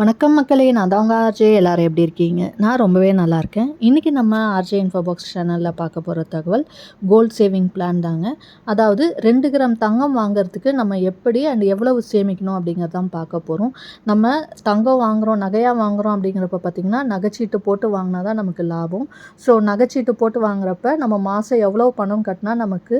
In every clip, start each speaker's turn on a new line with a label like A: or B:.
A: வணக்கம் மக்களே நான் தான் உங்கள் ஆர்ஜே. எல்லோரும் எப்படி இருக்கீங்க? நான் ரொம்பவே நல்லா இருக்கேன். இன்றைக்கி நம்ம ஆர்ஜே இன்ஃபோபாக்ஸ் சேனலில் பார்க்க போகிற தகவல் கோல்ட் சேவிங் பிளான் தாங்க. அதாவது ரெண்டு கிராம் தங்கம் வாங்குறதுக்கு நம்ம எப்படி அண்ட் எவ்வளவு சேமிக்கணும் அப்படிங்கிறது தான் பார்க்க போகிறோம் நம்ம தங்கம் வாங்குகிறோம் நகையாக வாங்குகிறோம் அப்படிங்கிறப்ப பார்த்திங்கன்னா நகைச்சீட்டு போட்டு வாங்கினா தான் நமக்கு லாபம். ஸோ நகைச்சீட்டு போட்டு வாங்குறப்ப நம்ம மாதம் எவ்வளோ பணம் கட்டினா நமக்கு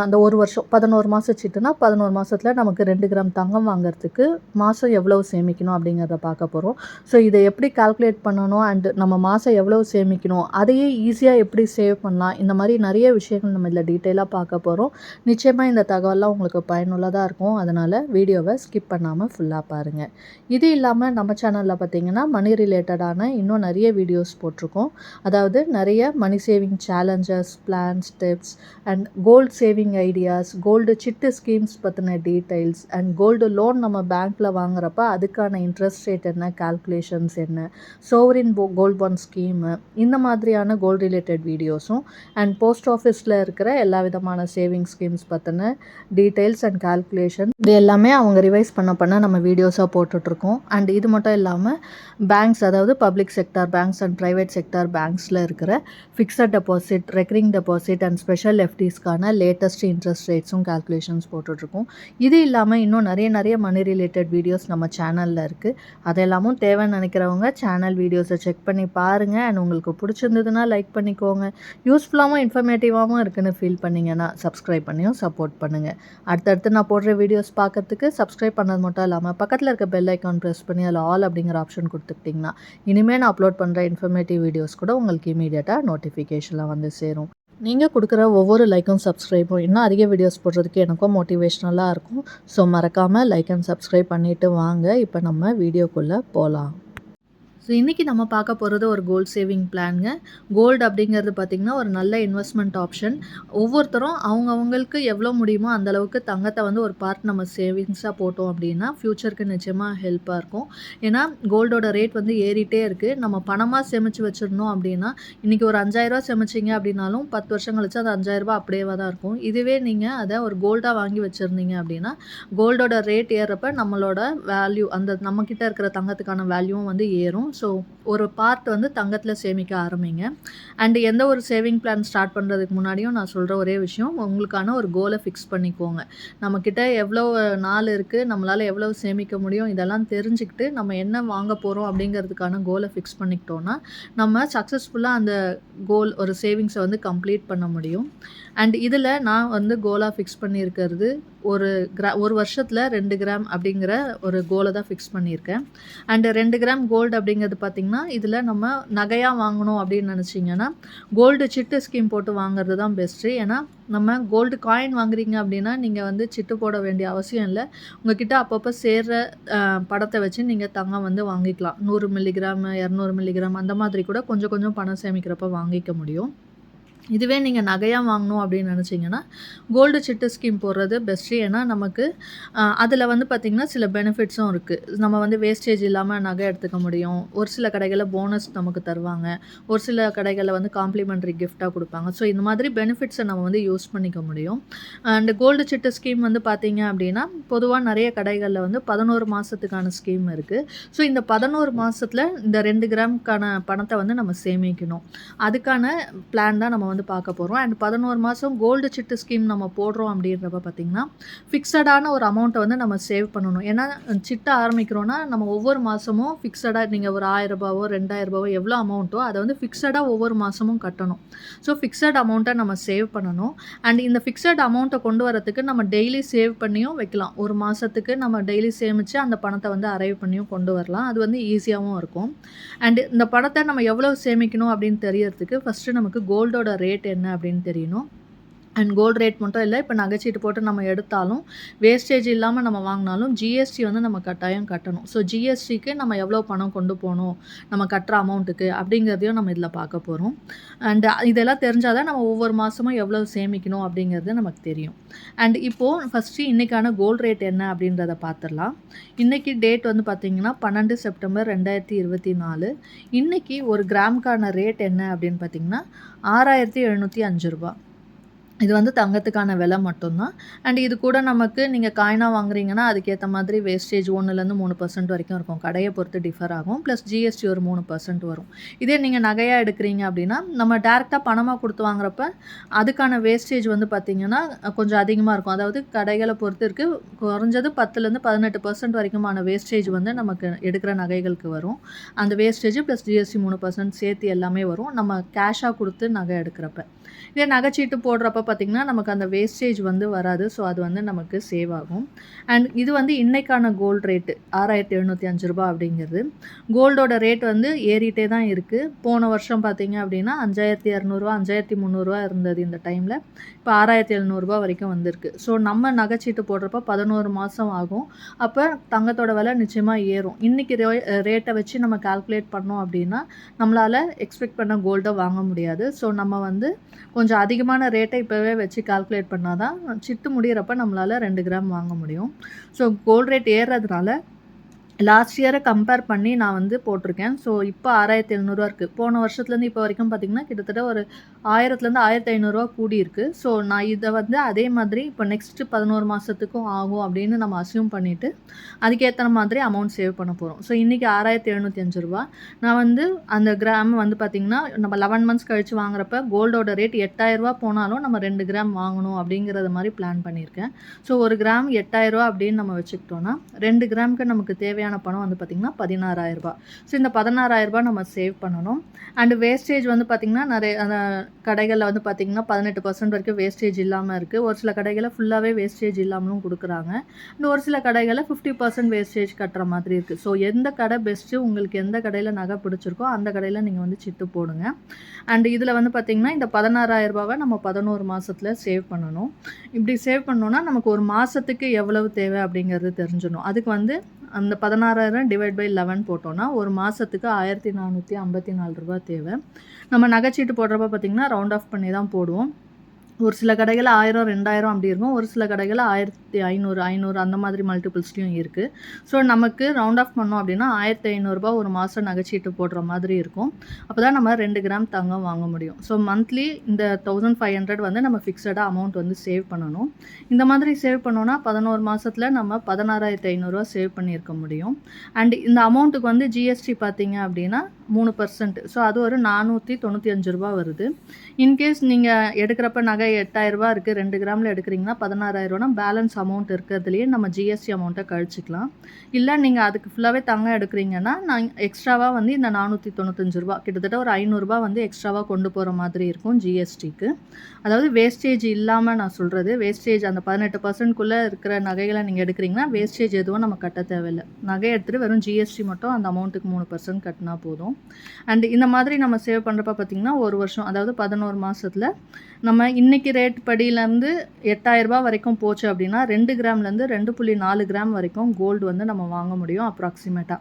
A: அந்த ஒரு வருஷம் பதினோரு மாத சீட்டுனா பதினோரு மாதத்தில் நமக்கு ரெண்டு கிராம் தங்கம் வாங்குறதுக்கு மாதம் எவ்வளோ சேமிக்கணும் அப்படிங்கிறத பார்க்க போகிறோம் ஸோ இதை எப்படி கால்குலேட் பண்ணணும்? அண்ட் நம்ம மாதம் எவ்வளோ சேமிக்கணும்? அதையே ஈஸியாக எப்படி சேவ் பண்ணலாம்? இந்த மாதிரி நிறைய விஷயங்கள் நம்ம இதில் டீட்டெயிலாக பார்க்க போகிறோம் நிச்சயமாக இந்த தகவல்லாம் உங்களுக்கு பயனுள்ளதாக இருக்கும். அதனால் வீடியோவை ஸ்கிப் பண்ணாமல் ஃபுல்லாக பாருங்கள் இது இல்லாமல் நம்ம சேனலில் பார்த்தீங்கன்னா மணி ரிலேட்டடான இன்னும் நிறைய வீடியோஸ் போட்டிருக்கோம். அதாவது நிறைய money saving challenges plans tips and gold saving ideas gold chit schemes பற்றின டீட்டெயில்ஸ் அண்ட் கோல்டு லோன் நம்ம பேங்க்கில் வாங்குறப்ப அதுக்கான இன்ட்ரெஸ்ட் ரேட் என்ன கால்குலேஷன்ஸ் என்ன சோவரின் கோல்ட் பாண்ட் ஸ்கீமு இந்த மாதிரியான கோல்டு ரிலேட்டட் வீடியோஸும் அண்ட் போஸ்ட் ஆஃபீஸில் இருக்கிற எல்லா விதமான சேவிங் ஸ்கீம்ஸ் பற்றின டீட்டெயில்ஸ் அண்ட் கால்குலேஷன் இது எல்லாமே அவங்க ரிவைஸ் பண்ண பண்ண நம்ம வீடியோஸாக போட்டுட்ருக்கோம். அண்ட் இது மட்டும் இல்லாமல் பேங்க்ஸ் அதாவது public sector banks and private sector பேங்க்ஸில் இருக்கிற fixed deposit recurring deposit and special எஃப்டிஸ்க்கான latest interest ரேட்ஸும் கால்குலேஷன்ஸ் போட்டுட்ருக்கோம். இது இல்லாமல் இன்னும் நிறைய நிறைய மணி ரிலேட்டட் வீடியோஸ் நம்ம சேனலில் இருக்குது அதெல்லாமும் தேவைன்னு நினைக்கிறவங்க சேனல் வீடியோஸை செக் பண்ணி பாருங்கள் அண்ட் உங்களுக்கு பிடிச்சிருந்ததுன்னா லைக் பண்ணிக்கோங்க. யூஸ்ஃபுல்லாகவும் இன்ஃபர்மேட்டிவாகவும் இருக்குன்னு ஃபீல் பண்ணிங்கன்னா சப்ஸ்கிரைப் பண்ணியும் சப்போர்ட் பண்ணுங்கள் அடுத்தடுத்து நான் போடுற வீடியோஸ் பார்க்கறதுக்கு சப்ஸ்கிரைப் பண்ணது மட்டும் இல்லாமல் பக்கத்தில் இருக்க பெல் ஐக்கான் ப்ரெஸ் பண்ணி அதில் ஆல் அப்படிங்கிற ஆப்ஷன் கொடுத்துக்கிட்டிங்கன்னா இனிமேல் நான் அப்லோட் பண்ணுற இன்ஃபர்மேட்டிவ் வீடியோஸ் கூட உங்களுக்கு இமீடியட்டாக நோட்டிஃபிகேஷனில் வந்து சேரும். நீங்கள் கொடுக்குற ஒவ்வொரு லைக்கும் சப்ஸ்கிரைபும் இன்னும் அதிக வீடியோஸ் போடுறதுக்கு எனக்கும் மோட்டிவேஷ்னலாக இருக்கும். ஸோ மறக்காமல் லைக் அண்ட் சப்ஸ்கிரைப் பண்ணிவிட்டு வாங்க. இப்போ நம்ம வீடியோக்குள்ளே போகலாம் ஸோ இன்றைக்கி நம்ம பார்க்க போகிறது ஒரு கோல்ட் சேவிங் பிளான்ங்க கோல்டு அப்படிங்கிறது பார்த்திங்கன்னா ஒரு நல்ல இன்வெஸ்ட்மெண்ட் ஆப்ஷன் ஒவ்வொருத்தரும் அவங்கவுங்களுக்கு எவ்வளோ முடியுமோ அந்த அளவுக்கு தங்கத்தை வந்து ஒரு பார்ட் நம்ம சேவிங்ஸாக போட்டோம் அப்படின்னா ஃப்யூச்சருக்கு நிச்சயமாக ஹெல்ப்பாக இருக்கும். ஏன்னா கோல்டோட ரேட் வந்து ஏறிட்டே இருக்குது நம்ம பணமாக சேமித்து வச்சிடணும் அப்படின்னா இன்றைக்கி ஒரு அஞ்சாயிரரூவா சேமிச்சிங்க அப்படின்னாலும் பத்து வருஷம் கழிச்சு அது அஞ்சாயிரரூபா அப்படியே தான் இருக்கும். இதுவே நீங்கள் அதை ஒரு கோல்டாக வாங்கி வச்சுருந்தீங்க அப்படின்னா கோல்டோட ரேட் ஏறுறப்ப நம்மளோட வேல்யூ அந்த நம்மக்கிட்ட இருக்கிற தங்கத்துக்கான வேல்யூவும் வந்து ஏறும். ஸோ ஒரு பார்ட் வந்து தங்கத்தில் சேமிக்க ஆரம்பிங்க. அண்ட் எந்த ஒரு சேவிங் பிளான் ஸ்டார்ட் பண்ணுறதுக்கு முன்னாடியும் நான் சொல்கிற ஒரே விஷயம் உங்களுக்கான ஒரு கோலை ஃபிக்ஸ் பண்ணிக்கோங்க. நம்மக்கிட்ட எவ்வளோ நாள் இருக்குது நம்மளால் எவ்வளோ சேமிக்க முடியும் இதெல்லாம் தெரிஞ்சுக்கிட்டு நம்ம என்ன வாங்க போகிறோம் அப்படிங்கிறதுக்கான கோலை ஃபிக்ஸ் பண்ணிக்கிட்டோன்னா நம்ம சக்ஸஸ்ஃபுல்லாக அந்த கோல் ஒரு சேவிங்ஸை வந்து கம்ப்ளீட் பண்ண முடியும். அண்ட் இதில் நான் வந்து கோலாக ஃபிக்ஸ் பண்ணியிருக்கிறது ஒரு கிரா ஒரு வருஷத்தில் ரெண்டு கிராம் அப்படிங்கிற ஒரு கோலை தான் ஃபிக்ஸ் பண்ணியிருக்கேன். அண்டு ரெண்டு கிராம் கோல்டு அப்படிங்கிறது பார்த்திங்கன்னா இதில் நம்ம நகையாக வாங்கணும் அப்படின்னு நினச்சிங்கன்னா கோல்டு சிட்டு ஸ்கீம் போட்டு வாங்குறது தான் பெஸ்ட்டு ஏன்னா நம்ம கோல்டு காயின் வாங்குறீங்க அப்படின்னா நீங்கள் வந்து சிட்டு போட வேண்டிய அவசியம் இல்லை. உங்ககிட்ட அப்பப்போ சேர்ற படத்தை வச்சு நீங்கள் தங்கம் வந்து வாங்கிக்கலாம். நூறு மில்லிகிராம் இரநூறு மில்லிகிராம் அந்த மாதிரி கூட கொஞ்சம் கொஞ்சம் பணம் சேமிக்கிறப்ப வாங்கிக்க முடியும். இதுவே நீங்கள் நகையாக வாங்கணும் அப்படின்னு நினச்சிங்கன்னா கோல்டு சிட்டு ஸ்கீம் போடுறது பெஸ்ட்டு ஏன்னா நமக்கு அதில் வந்து பார்த்திங்கன்னா சில பெனிஃபிட்ஸும் இருக்குது நம்ம வந்து வேஸ்டேஜ் இல்லாமல் நகை எடுத்துக்க முடியும். ஒரு சில கடைகளில் போனஸ் நமக்கு தருவாங்க. ஒரு சில கடைகளில் வந்து காம்ப்ளிமெண்ட்ரி கிஃப்டாக கொடுப்பாங்க. ஸோ இந்த மாதிரி பெனிஃபிட்ஸை நம்ம வந்து யூஸ் பண்ணிக்க முடியும். அண்ட் கோல்டு சிட்டு ஸ்கீம் வந்து பார்த்திங்க அப்படின்னா பொதுவாக நிறைய கடைகளில் வந்து பதினோரு மாதத்துக்கான ஸ்கீம் இருக்குது ஸோ இந்த பதினோரு மாதத்தில் இந்த ரெண்டு கிராம்க்கான பணத்தை வந்து நம்ம சேமிக்கணும். அதுக்கான பிளான் தான் நம்ம வந்து பார்க்க போகிறோம் அண்ட் பதினோரு மாதம் கோல்டு சிட்டு ஸ்கீம் நம்ம போடுறோம் அப்படின்றப்ப பார்த்திங்கன்னா ஃபிக்ஸடான ஒரு அமௌண்ட்டை வந்து நம்ம சேவ் பண்ணணும். ஏன்னா சிட்டை ஆரம்பிக்கிறோன்னா நம்ம ஒவ்வொரு மாதமும் ஃபிக்ஸடாக நீங்கள் ஒரு ஆயிரம் ரூபாவோ ரெண்டாயிரம் ரூபாவோ எவ்வளோ அமௌண்ட்டோ அதை வந்து ஃபிக்ஸடாக ஒவ்வொரு மாதமும் கட்டணும். ஸோ ஃபிக்ஸட் அமௌண்ட்டை நம்ம சேவ் பண்ணணும். அண்ட் இந்த ஃபிக்ஸட் அமௌண்ட்டை கொண்டு வரத்துக்கு நம்ம டெய்லி சேவ் பண்ணியும் வைக்கலாம். ஒரு மாதத்துக்கு நம்ம டெய்லி சேமித்து அந்த பணத்தை வந்து அரைவ் பண்ணியும் கொண்டு வரலாம். அது வந்து ஈஸியாகவும் இருக்கும். அண்ட் இந்த பணத்தை நம்ம எவ்வளோ சேமிக்கணும் அப்படின்னு தெரியறதுக்கு ஃபஸ்ட்டு நமக்கு கோல்டோட ரேட் என்ன அப்படின்னு தெரியணும். அண்ட் கோல்டு ரேட் மட்டும் இல்லை இப்போ நகைச்சீட்டு போட்டு நம்ம எடுத்தாலும் வேஸ்டேஜ் இல்லாமல் நம்ம வாங்கினாலும் ஜிஎஸ்டி வந்து நம்ம கட்டாயம் கட்டணும். ஸோ ஜிஎஸ்டிக்கு நம்ம எவ்வளோ பணம் கொண்டு போகணும் நம்ம கட்டுற அமௌண்ட்டுக்கு அப்படிங்கிறதையும் நம்ம இதில் பார்க்க போகிறோம் அண்ட் இதெல்லாம் தெரிஞ்சால் தான் நம்ம ஒவ்வொரு மாதமும் எவ்வளோ சேமிக்கணும் அப்படிங்கிறது நமக்கு தெரியும். அண்ட் இப்போது ஃபஸ்ட்டு இன்றைக்கான கோல்டு ரேட் என்ன அப்படின்றத பார்த்துடலாம். இன்றைக்கி டேட் வந்து பார்த்திங்கன்னா பன்னெண்டு செப்டம்பர் ரெண்டாயிரத்தி இருபத்தி நாலு. இன்றைக்கி ஒரு கிராமுக்கான ரேட் என்ன அப்படின்னு பார்த்திங்கன்னா ஆறாயிரத்தி எழுநூற்றி அஞ்சு ரூபா இது வந்து தங்கத்துக்கான விலை மட்டும்தான். அண்ட் இது கூட நமக்கு நீங்கள் காயினாக வாங்குறீங்கன்னா அதுக்கேற்ற மாதிரி வேஸ்டேஜ் ஒன்றுலேருந்து மூணு பர்சன்ட் வரைக்கும் இருக்கும். கடையை பொறுத்து டிஃபர் ஆகும். ப்ளஸ் ஜிஎஸ்டி ஒரு மூணு பர்சன்ட் வரும். இதே நீங்கள் நகையாக எடுக்கிறீங்க அப்படின்னா நம்ம டேரெக்டாக பணமாக கொடுத்து வாங்குறப்ப அதுக்கான வேஸ்டேஜ் வந்து பார்த்திங்கன்னா கொஞ்சம் அதிகமாக இருக்கும். அதாவது கடைகளை பொறுத்து இருக்குது குறைஞ்சது பத்துலேருந்து பதினெட்டு பர்சன்ட் வரைக்குமான வேஸ்டேஜ் வந்து நமக்கு எடுக்கிற நகைகளுக்கு வரும். அந்த வேஸ்டேஜ் ப்ளஸ் ஜிஎஸ்டி மூணு பர்சன்ட் சேர்த்து எல்லாமே வரும். நம்ம கேஷாக கொடுத்து நகை எடுக்கிறப்ப. இதே நகைச்சீட்டு போடுறப்ப பார்த்திங்கன்னா நமக்கு அந்த வேஸ்டேஜ் வந்து வராது. ஸோ அது வந்து நமக்கு சேவ் ஆகும். அண்ட் இது வந்து இன்றைக்கான கோல்டு ரேட்டு ஆறாயிரத்தி எழுநூற்றி அஞ்சு ரூபா அப்படிங்கிறது. கோல்டோட ரேட் வந்து ஏறிட்டே தான் இருக்குது போன வருஷம் பார்த்திங்க அப்படின்னா அஞ்சாயிரத்தி இரநூறுவா அஞ்சாயிரத்தி முந்நூறுரூவா இருந்தது இந்த டைமில் இப்போ ஆறாயிரத்தி எழுநூறுபா வரைக்கும் வந்திருக்கு. ஸோ நம்ம நகைச்சீட்டு போடுறப்ப பதினோரு மாதம் ஆகும். அப்போ தங்கத்தோட விலை நிச்சயமாக ஏறும். இன்றைக்கி ரே ரேட்டை வச்சு நம்ம கால்குலேட் பண்ணோம் அப்படின்னா நம்மளால் எக்ஸ்பெக்ட் பண்ண கோல்டை வாங்க முடியாது. ஸோ நம்ம வந்து கொஞ்சம் அதிகமான ரேட்டை இப்போவே வச்சு கால்குலேட் பண்ணால் தான் சிட்டு முடிகிறப்ப நம்மளால் ரெண்டு கிராம் வாங்க முடியும். ஸோ கோல்ட் ரேட் ஏறுறதுனால லாஸ்ட் இயரை கம்பேர் பண்ணி நான் வந்து போட்டிருக்கேன். ஸோ இப்போ ஆறாயிரத்தி எழுநூறுவா இருக்குது போன வருஷத்துலேருந்து இப்போ வரைக்கும் பார்த்திங்கன்னா கிட்டத்தட்ட ஒரு ஆயிரத்துலேருந்து ஆயிரத்தி ஐநூறுரூவா கூடி இருக்குது ஸோ நான் இதை வந்து அதே மாதிரி இப்போ நெக்ஸ்ட்டு பதினோரு மாதத்துக்கும் ஆகும் அப்படின்னு நம்ம அசியூம் பண்ணிவிட்டு அதுக்கேற்ற மாதிரி அமௌண்ட் சேவ் பண்ண போகிறோம் ஸோ இன்றைக்கி ஆறாயிரத்தி எழுநூற்றி அஞ்சு ரூபா. நான் வந்து அந்த கிராம் வந்து பார்த்திங்கன்னா நம்ம லெவன் மந்த்ஸ் கழித்து வாங்குறப்ப கோல்டோட ரேட் எட்டாயிரரூவா போனாலும் நம்ம ரெண்டு கிராம் வாங்கணும் அப்படிங்கிறத மாதிரி பிளான் பண்ணியிருக்கேன். ஸோ ஒரு கிராம் எட்டாயிரரூவா அப்படின்னு நம்ம வச்சுக்கிட்டோன்னா ரெண்டு கிராமுக்கு நமக்கு தேவையான தேவையான பணம் வந்து பார்த்திங்கன்னா பதினாறாயிரரூபா. ஸோ இந்த பதினாறாயிரரூபா நம்ம சேவ் பண்ணணும். அண்டு வேஸ்டேஜ் வந்து பார்த்திங்கன்னா நிறைய கடைகளில் வந்து பார்த்திங்கன்னா பதினெட்டு பர்சன்ட் வரைக்கும் வேஸ்டேஜ் இல்லாமல் இருக்குது ஒரு சில கடைகளில் ஃபுல்லாகவே வேஸ்டேஜ் இல்லாமலும் கொடுக்குறாங்க. அண்ட் ஒரு சில கடைகளில் ஃபிஃப்டி பர்சன்ட் வேஸ்டேஜ் கட்டுற மாதிரி இருக்குது ஸோ எந்த கடை பெஸ்ட்டு உங்களுக்கு எந்த கடையில் நகை பிடிச்சிருக்கோ அந்த கடையில் நீங்கள் வந்து சிட்டு போடுங்க. அண்ட் இதில் வந்து பார்த்திங்கன்னா இந்த பதினாறாயிரம் ரூபாவை நம்ம பதினோரு மாதத்தில் சேவ் பண்ணணும். இப்படி சேவ் பண்ணோன்னா நமக்கு ஒரு மாதத்துக்கு எவ்வளவு தேவை அப்படிங்கிறது தெரிஞ்சிடணும். அதுக்கு வந்து அந்த பதினாறாயிரம் டிவைட் பை லெவன் போட்டோன்னா ஒரு மாதத்துக்கு ஆயிரத்தி நானூற்றி ஐம்பத்தி நாலு ரூபா தேவை. நம்ம நகைச்சீட்டு போடுறப்ப பார்த்திங்கன்னா ரவுண்ட் ஆஃப் பண்ணி தான் போடுவோம். ஒரு சில கடைகளில் ஆயிரம் ரெண்டாயிரம் அப்படி இருக்கும். ஒரு சில கடைகளில் ஆயிரத்தி ஐநூறு ஐநூறு அந்த மாதிரி மல்டிபிள்ஸ்லையும் இருக்குது ஸோ நமக்கு ரவுண்ட் ஆஃப் பண்ணோம் அப்படின்னா ஆயிரத்தி ஐநூறுரூபா ஒரு மாதம் நகைச்சீட்டு போடுற மாதிரி இருக்கும். அப்போ தான் நம்ம ரெண்டு கிராம் தங்கம் வாங்க முடியும். ஸோ மந்த்லி இந்த தௌசண்ட் ஃபைவ் ஹண்ட்ரட் வந்து நம்ம ஃபிக்ஸடாக அமௌண்ட் வந்து சேவ் பண்ணணும். இந்த மாதிரி சேவ் பண்ணோன்னா பதினோரு மாதத்தில் நம்ம பதினாறாயிரத்தி ஐநூறுரூவா சேவ் பண்ணியிருக்க முடியும். அண்ட் இந்த அமௌண்ட்டுக்கு வந்து ஜிஎஸ்டி பார்த்தீங்க அப்படின்னா மூணு பர்சன்ட் ஸோ அது ஒரு நானூற்றி தொண்ணூற்றி அஞ்சு ரூபா வருது. இன்கேஸ் நீங்கள் எடுக்கிறப்ப நகை எட்டாயிரரூபா இருக்குது ரெண்டு கிராமில் எடுக்கிறீங்கன்னா பதினாறாயிரரூவானா பேலன்ஸ் அமௌண்ட் இருக்கிறதுலையே நம்ம ஜிஎஸ்டி அமௌண்ட்டை கழிச்சிக்கலாம். இல்லை நீங்கள் அதுக்கு ஃபுல்லாகவே தங்கம் எடுக்கிறீங்கன்னா நான் எக்ஸ்ட்ராவாக வந்து இந்த நானூற்றி தொண்ணூத்தஞ்சு ரூபா கிட்டத்தட்ட ஒரு ஐநூறுரூபா வந்து எக்ஸ்ட்ராவாக கொண்டு போகிற மாதிரி இருக்கும் ஜிஎஸ்டிக்கு அதாவது வேஸ்டேஜ் இல்லாமல் நான் சொல்கிறது வேஸ்டேஜ் அந்த பதினெட்டு பர்சன்ட்குள்ளே இருக்கிற நகைகளை நீங்கள் எடுக்கிறீங்கன்னா வேஸ்டேஜ் எதுவும் நம்ம கட்ட தேவையில்லை. நகை எடுத்துகிட்டு வெறும் ஜிஎஸ்டி மட்டும் அந்த அமௌண்ட்டுக்கு மூணு பர்சன்ட் கட்டினா போதும். அண்ட் இந்த மாதிரி நம்ம சேவ் பண்ணுறப்ப பார்த்திங்கன்னா ஒரு வருஷம் அதாவது பதினோரு மாதத்தில் நம்ம இன்றைக்கி ரேட் படியிலேருந்து எட்டாயிரரூபா வரைக்கும் போச்சு அப்படின்னா ரெண்டு கிராம்லேருந்து ரெண்டு புள்ளி நாலு கிராம் வரைக்கும் கோல்டு வந்து நம்ம வாங்க முடியும் அப்ராக்சிமேட்டாக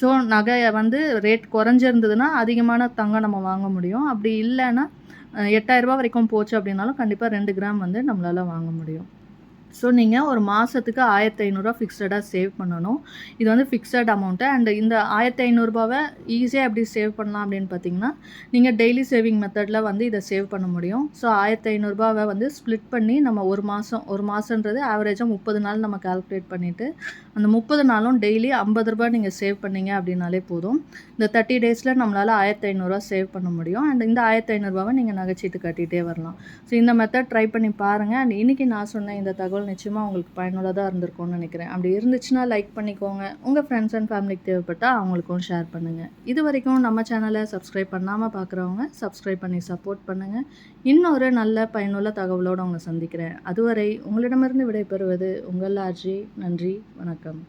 A: ஸோ நகையை வந்து ரேட் குறைஞ்சிருந்ததுன்னா அதிகமான தங்கம் நம்ம வாங்க முடியும். அப்படி இல்லைன்னா எட்டாயிரரூபா வரைக்கும் போச்சு அப்படின்னாலும் கண்டிப்பாக ரெண்டு கிராம் வந்து நம்மளால் வாங்க முடியும். ஸோ நீங்கள் ஒரு மாதத்துக்கு ஆயிரத்தி ஐநூறுரூவா ஃபிக்ஸடாக சேவ் பண்ணணும். இது வந்து ஃபிக்ஸட் அமௌண்ட்டு அண்ட் இந்த ஆயிரத்தி ஐநூறுரூபாவை ஈஸியாக எப்படி சேவ் பண்ணலாம் அப்படின்னு பார்த்தீங்கன்னா நீங்கள் டெய்லி சேவிங் மெத்தடில் வந்து இதை சேவ் பண்ண முடியும். ஸோ ஆயிரத்தி ஐநூறுரூபாவை வந்து ஸ்ப்ளிட் பண்ணி நம்ம ஒரு மாதம் ஒரு மாதன்றது ஆவரேஜாக முப்பது நாள் நம்ம கால்குலேட் பண்ணிவிட்டு அந்த முப்பது நாளும் டெய்லி ஐம்பது ரூபாய் நீங்கள் சேவ் பண்ணீங்க அப்படின்னாலே போதும். இந்த தேர்ட்டி டேஸில் நம்மளால் ஆயிரத்தி ஐநூறுரூவா சேவ் பண்ண முடியும். அண்ட் இந்த ஆயிரத்தி ஐநூறுரூவாவை நீங்கள் நகைச்சீட்டு கட்டிகிட்டே வரலாம். ஸோ இந்த மெத்தட் ட்ரை பண்ணி பாருங்கள் அண்ட் இன்றைக்கி நான் சொன்ன இந்த தகவல் தகவல் நிச்சயமாக உங்களுக்கு பயனுள்ளதாக இருந்திருக்கும்னு நினைக்கிறேன். அப்படி இருந்துச்சுன்னா லைக் பண்ணிக்கோங்க. உங்கள் ஃப்ரெண்ட்ஸ் அண்ட் ஃபேமிலிக்கு தேவைப்பட்டால் அவங்களுக்கும் ஷேர் பண்ணுங்கள் இது வரைக்கும் நம்ம சேனலை சப்ஸ்கிரைப் பண்ணாமல் பார்க்குறவங்க சப்ஸ்கிரைப் பண்ணி சப்போர்ட் பண்ணுங்கள் இன்னொரு நல்ல பயனுள்ள தகவலோடு அவங்க சந்திக்கிறேன். அதுவரை உங்களிடமிருந்து விடைபெறுவது உங்கள் ஆர்ஜி. நன்றி வணக்கம்.